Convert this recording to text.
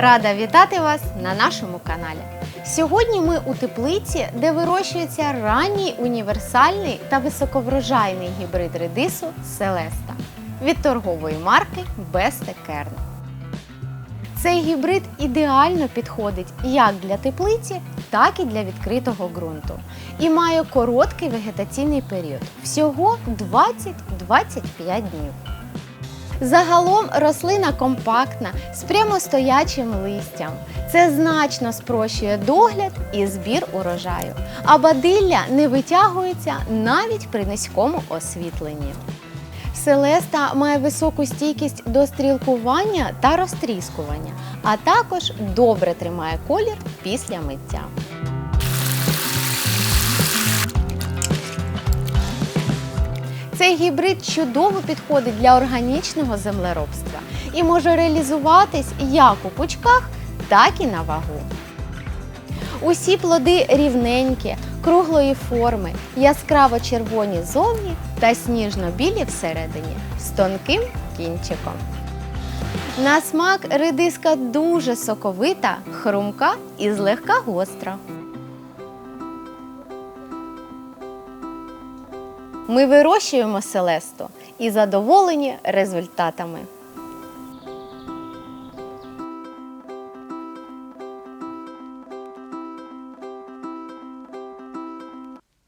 Рада вітати вас на нашому каналі. Сьогодні ми у теплиці, де вирощується ранній універсальний та високоврожайний гібрид редису Селеста від торгової марки Kern. Цей гібрид ідеально підходить як для теплиці, так і для відкритого ґрунту і має короткий вегетаційний період всього 20-25 днів. Загалом рослина компактна з прямостоячим листям. Це значно спрощує догляд і збір урожаю, а бадилля не витягується навіть при низькому освітленні. Селеста має високу стійкість до стрілкування та розтріскування, а також добре тримає колір після миття. Цей гібрид чудово підходить для органічного землеробства і може реалізуватись як у пучках, так і на вагу. Усі плоди рівненькі, круглої форми, яскраво червоні зовні та сніжно-білі всередині з тонким кінчиком. На смак редиска дуже соковита, хрумка і злегка гостра. Ми вирощуємо селесто і задоволені результатами.